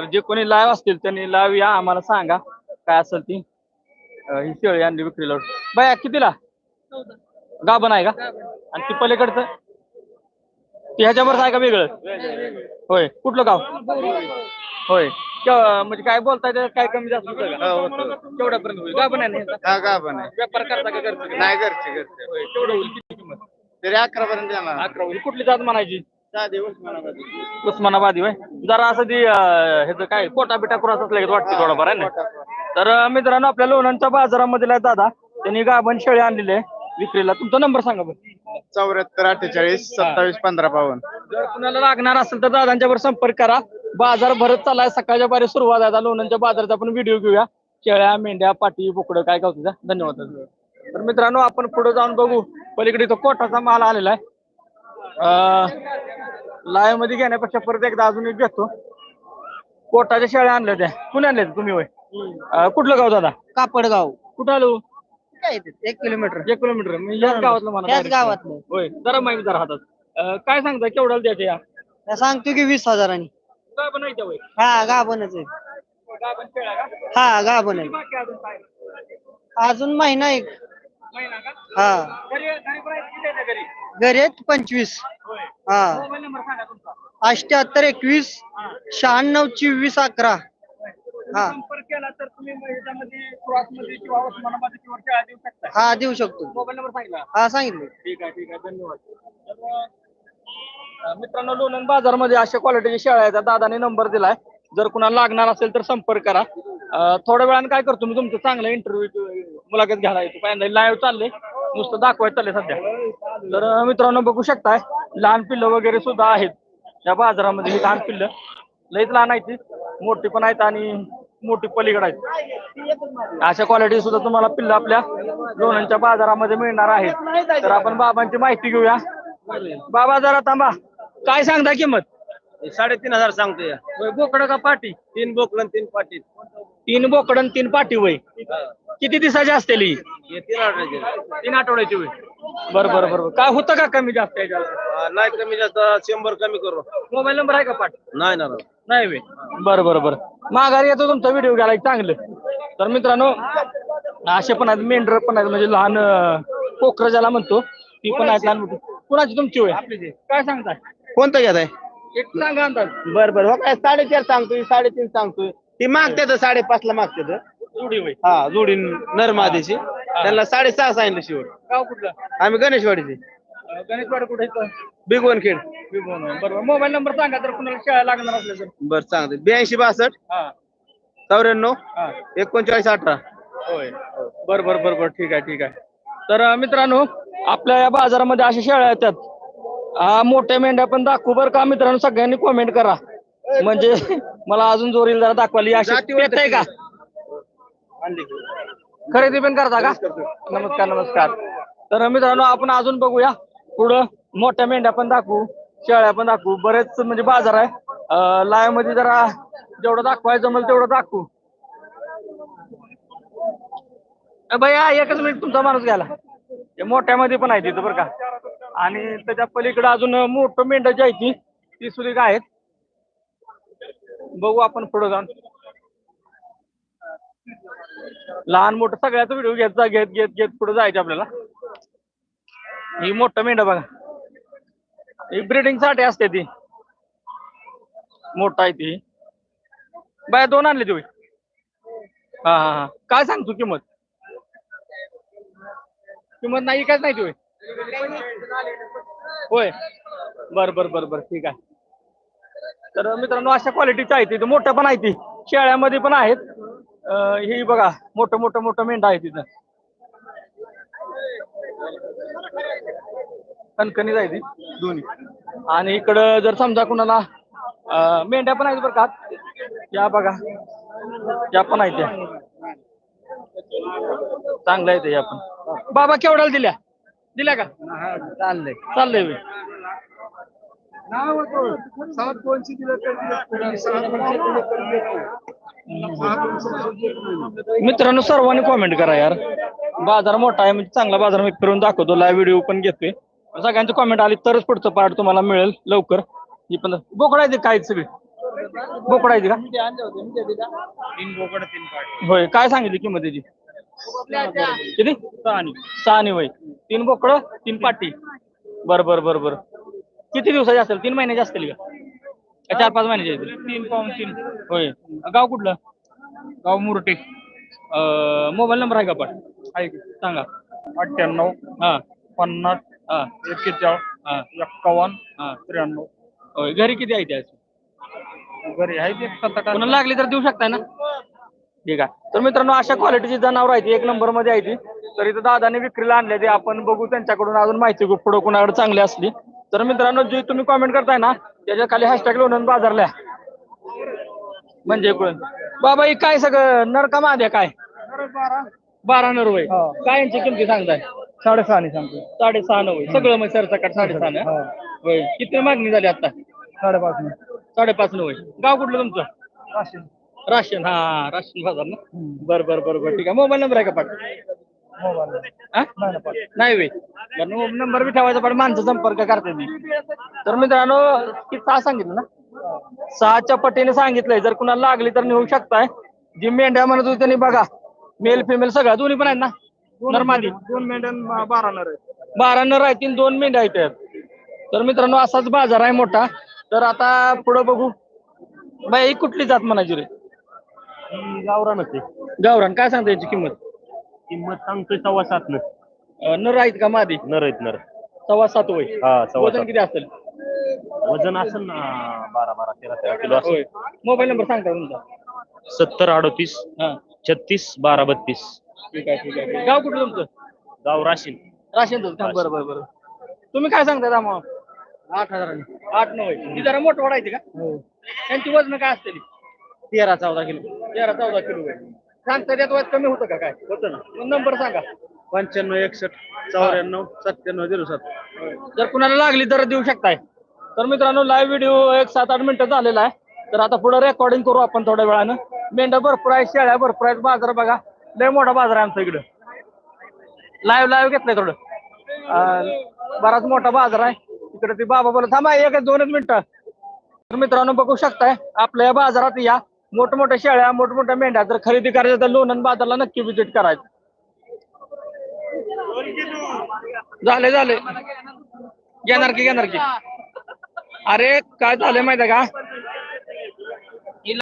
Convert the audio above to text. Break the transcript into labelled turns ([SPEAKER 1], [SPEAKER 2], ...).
[SPEAKER 1] तर जे कोणी लाईव्ह असतील त्यांनी लाईव्ह या आम्हाला सांगा. काय असेल ती. अं, ही शेळी आणली विक्रीला. बाया कितीला? गाभण आहे का? आणि ती पलीकडचं? ती ह्याच्यावरच आहे का वेगळं? होय. कुठलं गाव? होय. म्हणजे काय बोलताय ते काय कमी जास्त होतं का? केवढ्यापर्यंत होईल? गाभण आहे ना ह्याचा?
[SPEAKER 2] हा का पण आहे.
[SPEAKER 1] व्यापार करता का करता
[SPEAKER 2] नाही घरचे घरचे.
[SPEAKER 1] होय. केवढं होईल किती किंमत?
[SPEAKER 2] तरी अकरा पर्यंत
[SPEAKER 1] अकरा होईल. कुठली जात म्हणायची? उस्मानाबादी होय? जरा असं ती ह्याचं काय कोटा बिटा क्रॉस असल्या गत वाटतं थोडाफार आहे ना? तर मित्रांनो आपल्या लोणंदच्या बाजारामध्ये दादा. त्यांनी गाभण शेळी आणलेली आहे विक्रीला. तुमचा नंबर सांगा बरं.
[SPEAKER 2] चौऱ्याहत्तर अठ्ठेचाळीस सत्तावीस पंधरा बावन्न.
[SPEAKER 1] जर कुणाला लागणार असेल तर दादांच्यावर संपर्क करा. बाजार भरत चाललाय. सकाळच्या बारी सुरुवात आहे. आता लोणंदच्या बाजाराचा आपण व्हिडिओ घेऊया. शेळ्या मेंढ्या पाटी बोकडं काय गावतं धन्यवाद तर मित्रांनो आपण पुढे जाऊन बघू. पलीकडे इथं कोटाचा माल आलेला आहे. लाईव्हमध्ये घेण्यापेक्षा परत एकदा अजून एक घेतो. कोटाच्या शेळ्या आणल्या त्या कुणी आणल्या त्या तुम्ही अं, कुठलं गाव दादा?
[SPEAKER 3] कापडगाव.
[SPEAKER 1] कुठं आलो?
[SPEAKER 3] काय ते? एक किलोमीटर.
[SPEAKER 1] एक किलोमीटर. याच गावातलं मला
[SPEAKER 3] त्याच
[SPEAKER 1] direct.
[SPEAKER 3] गावातलं.
[SPEAKER 1] होय जरा माहिती जरा हातात. अं, काय सांगता केवढ्याला द्यायचे या?
[SPEAKER 3] त्या सांगतो की वीस हजारांनी.
[SPEAKER 1] काय
[SPEAKER 3] हा गाभणच आहे.
[SPEAKER 1] का?
[SPEAKER 3] हा गाभण आहे.
[SPEAKER 1] बाकी अजून काय?
[SPEAKER 3] अजून महिना एक.
[SPEAKER 1] महिना का?
[SPEAKER 3] हा.
[SPEAKER 1] घरी आहेत किती आहेत घरी?
[SPEAKER 3] घरी आहेत पंचवीस.
[SPEAKER 1] होय.
[SPEAKER 3] हा.
[SPEAKER 1] मोबाईल नंबर सांगा तुमचा.
[SPEAKER 3] अष्ट्याहत्तर एकवीस शहाण्णव चोवीस अकरा. हा.
[SPEAKER 1] संपर्क केला तर तुम्ही मग ह्याच्यामध्ये मध्ये किंवा उस्मानाबाद किंवा शेळ्या देऊ शकता.
[SPEAKER 3] हा देऊ शकतो.
[SPEAKER 1] मोबाईल नंबर सांगितला.
[SPEAKER 3] हा सांगितलं.
[SPEAKER 1] ठीक आहे ठीक आहे. धन्यवाद. तर, अं, मित्रांनो लोणंद बाजारमध्ये अशा क्वालिटीच्या शेळ्या आहेत. दादाने नंबर दिलाय. जर कुणाला लागणार असेल तर संपर्क करा. अं, थोड्या वेळाने काय करतो मी तुमचं चांगलं इंटरव्ह्यू मुलाखत घ्यायला येतो. पहिल्यांदा लाईव्ह चालले नुसतं दाखवायचं चालले सध्या. तर मित्रांनो बघू शकताय लहान पिल्लं वगैरे सुद्धा आहेत. या बाजारामध्ये ही लहान पिल्लं. लईच लहान आहेत. मोठी पण आहेत आणि मोठी पलीकडे आहेत. अशा क्वालिटी सुद्धा तुम्हाला पिल्लं आपल्या लोणंदच्या बाजारामध्ये मिळणार आहेत. तर आपण बाबांची माहिती घेऊया. बाबा जरा थांबा. काय सांगता किंमत?
[SPEAKER 2] साडेतीन हजार सांगतोय.
[SPEAKER 1] बोकडं का पाटी?
[SPEAKER 2] तीन बोकडं तीन पाटी.
[SPEAKER 1] तीन बोकडं आणि तीन पाटी वय. किती दिवसाची असतील? ही
[SPEAKER 2] तीन आठवड्याचे
[SPEAKER 1] तीन आठवड्याची वय बरं बरं बरं काय होतं का कमी जास्त याच्यावर?
[SPEAKER 2] नाही कमी जास्त शंभर कमी करू.
[SPEAKER 1] मोबाईल नंबर आहे का पाट
[SPEAKER 2] नाही ना
[SPEAKER 1] नाही. वे बरं बरं बरं. माघारी येतो तुमचा व्हिडिओ घ्यायला एक चांगलं. तर मित्रांनो असे पण आहेत मेंढर पण आहेत म्हणजे लहान कोकर ज्याला म्हणतो ती पण आहेत लहान मोठी. कुणाची तुमची होय? काय सांगताय?
[SPEAKER 2] कोणतं घेत आहे
[SPEAKER 1] एक सांगा अंदाज.
[SPEAKER 2] बर बर. हो काय साडेचार सांगतोय साडेतीन सांगतोय. ती मागते तर साडेपाच ला मागते तर
[SPEAKER 1] जुडी होय.
[SPEAKER 2] हा जोडी नरमादेशी त्यांना साडेसहा सांगितलं शेवट
[SPEAKER 1] गाव कुठलं?
[SPEAKER 2] आम्ही गणेशवाडीचे.
[SPEAKER 1] अं, गणेशवाड कुठे इथं?
[SPEAKER 2] बिगवनखेड
[SPEAKER 1] बरोबर. मोबाईल नंबर सांगा तर कुणाला शाळा लागणार असलं तर.
[SPEAKER 2] बर सांगते. ब्याऐंशी बासष्ट
[SPEAKER 1] हा.
[SPEAKER 2] चौऱ्याण्णव
[SPEAKER 1] हा.
[SPEAKER 2] एकोणचाळीस अठरा.
[SPEAKER 1] होय. बर बर बर बर. ठीक आहे ठीक आहे. तर अं, मित्रांनो आपल्या या बाजारामध्ये अशा शेळ्या येतात. हा मोठ्या मेंढ्या पण दाखवू बरं का मित्रांनो. सगळ्यांनी कॉमेंट करा. म्हणजे मला अजून जोरील जरा दाखवाली अशी
[SPEAKER 2] जातीवर
[SPEAKER 1] येत का? खरेदी पण करता का? नमस्कार नमस्कार. तर मित्रांनो आपण अजून बघूया. पुढं मोठ्या मेंढ्या पण दाखवू शेळ्या पण दाखवू. बरेच म्हणजे बाजार आहे. लाईव्हमध्ये जरा जेवढं दाखवायचं जमेल तेवढं दाखवू. भैया एकच मिनिट तुमचा माणूस घ्यायला. मोठ्यामध्ये पण आहे तिथं बरं का. आणि त्याच्या पलीकडे अजून मोठं मेंढ्या जी आहे ती ती सुद्धा आहेत. बघू आपण पुढे जाऊन. लहान मोठं सगळ्याचा व्हिडिओ घेत जा घेत घेत घेत पुढे जायचं आपल्याला? ही मोठं मेंढा बघा. ही ब्रिडिंगसाठी असते ती. मोठा आहे ती. बाया दोन आणले तुम्ही हा हा हा. काय सांगतो किंमत? किंमत नाही काय नाही तुम्ही होय. बर बर बर बर. ठीक आहे. तर मित्रांनो अशा क्वालिटीची आहे तिथं मोठं पण आहे ती. शेळ्यामध्ये पण आहेत. ही बघा मोठं मोठं मोठं मेंढा आहे तिथं. कणकणी आहे ती दोन्ही. आणि इकडं जर समजा कुणाला अं, मेंढ्या पण आहेत बरं का. या बघा. या पण आहेत त्या. चांगल्या आहेत या पण. बाबा केवढ्याला दिल्या? दिल्या का?
[SPEAKER 3] चाललंय.
[SPEAKER 1] चाललंय बे. मित्रांनो सर्वांनी कॉमेंट करा यार. बाजार मोठा आहे म्हणजे चांगला बाजार मी फिरून दाखवतो. लाईव्ह व्हिडिओ पण घेतोय. सगळ्यांची कॉमेंट आली तरच पुढचं पार्ट तुम्हाला मिळेल लवकर. ही पण बोकड आहे काय सगळे? बोकडा आहे का? होय काय सांगितली किंमत त्याची? किती? सहा होय. तीन बोकड तीन पाटी. बर बर बर बर. किती दिवसाची असेल? तीन महिन्याची असतील का? का चार पाच महिन्याची असतील तीन पाऊन तीन. होय. गाव कुठलं? गाव मुरटे. मोबाईल नंबर आहे का पण? आहे की? सांगा.
[SPEAKER 2] अठ्ठ्याण्णव
[SPEAKER 1] हा.
[SPEAKER 2] पन्नास
[SPEAKER 1] हा.
[SPEAKER 2] एक्केचाळीस
[SPEAKER 1] हा.
[SPEAKER 2] एक्कावन्न
[SPEAKER 1] हा.
[SPEAKER 2] त्र्याण्णव.
[SPEAKER 1] होय. घरी किती आहे त्याची
[SPEAKER 2] घरी आहे ते सात आठ
[SPEAKER 1] कोणाला लागली तर देऊ शकताय ना? ठीक आहे. तर मित्रांनो अशा क्वालिटीची जनावर आहे ती. एक नंबरमध्ये आहे ती. तर इथं दादाने विक्रीला आणले ते. आपण बघू त्यांच्याकडून. अजून माहिती घेऊ पुढे कुणाकडे चांगली असली. तर मित्रांनो जे तुम्ही कॉमेंट करताय ना त्याच्याखाली हॅशटॅग लोणंद बाजारला. म्हणजे इकडून बाबा ही काय सगळं? नरका माद्या काय? बारा नर वय काय यांची किमती सांगताय?
[SPEAKER 2] साडेसहाने सांगतो.
[SPEAKER 1] साडेसहा नऊ सगळं मग सरसकट साडेसहा ना? होय. किती मागणी झाली आता?
[SPEAKER 2] साडेपाच
[SPEAKER 1] साडेपाच नऊ गाव कुठलं तुमचं? राशन. हा राशन बाजार ना? बर बर बर बर. ठीक आहे. मोबाईल नंबर आहे का पाठ? हा? नाही वे बरं नंबर बी ठेवायचा पण माणसं संपर्क करते ती तर मित्रांनो की सहा सांगितलं ना? सहाच्या पटीने सांगितलंय. जर कुणाला लागली तर नेऊ शकताय. जी मेंढ्या म्हणत होती त्यांनी बघा मेल फिमेल सगळ्या दोन्ही पण आहेत ना? नरमादी
[SPEAKER 2] दोन मेंढ्यान बारा नर
[SPEAKER 1] बारा नर आहेत आणि दोन मेंढ्या आहेत. तर मित्रांनो असाच बाजार आहे मोठा. तर आता पुढं बघू. बाई ही कुठली जात म्हणायची रे?
[SPEAKER 2] गावरान ते
[SPEAKER 1] गावरान. काय सांगता याची किंमत?
[SPEAKER 2] किंमत सांगतोय सव्वा सात न
[SPEAKER 1] अं, नर आहेत का मादी?
[SPEAKER 2] नर आहेत नर.
[SPEAKER 1] सव्वा सात वय.
[SPEAKER 2] हा सव्वा
[SPEAKER 1] वजन किती असेल?
[SPEAKER 2] वजन असेल ना बारा बारा तेरा तेरा किलो असेल.
[SPEAKER 1] मोबाईल नंबर सांगता तुमचा?
[SPEAKER 2] सत्तर अडतीस
[SPEAKER 1] हा.
[SPEAKER 2] छत्तीस बारा बत्तीस.
[SPEAKER 1] ठीक आहे ठीक आहे. गाव कुठलं तुमचं?
[SPEAKER 2] गाव राशीन.
[SPEAKER 1] राशन बरं बरं बरं. तुम्ही काय सांगता दामा?
[SPEAKER 3] आठ हजारांनी.
[SPEAKER 1] आठ नऊ आहे ती जरा मोठं वाढायची का? त्यांची वजन काय असते
[SPEAKER 3] तेरा चौदा किलो.
[SPEAKER 1] तेरा चौदा किलो आहे सांगता त्यात वजन कमी होतं का काय? होतं ना. नंबर सांगा.
[SPEAKER 2] पंच्याण्णव एकसष्ट चौऱ्याण्णव सत्त्याण्णव झिरो सात.
[SPEAKER 1] जर कुणाला लागली तर देऊ शकताय. तर मित्रांनो लाईव्ह व्हिडिओ एक सात आठ मिनिटं झालेला आहे. तर आता पुढे रेकॉर्डिंग करू आपण थोड्या वेळानं. मेंढ्या भरपूर आहे शेळ्या भरपूर आहेत बाजार बघा. लय मोठा बाजार आहे आमच्या इकडं. लाईव्ह लाईव्ह घेतलंय थोडं. बराच मोठा बाजार आहे. इकडे ती बाबा बोला थांबा एक दोनच मिनिटं. तर मित्रांनो बघू शकताय आपल्या या बाजारात या. मोठमोठ्या शेळ्या मोठमोठ्या मेंढ्या जर खरेदी करायच्या तर लोणंद बाजारला नक्की व्हिजिट करायचं. झाले झाले. घेणार की घेणार की? अरे काय झालं माहिती आहे का?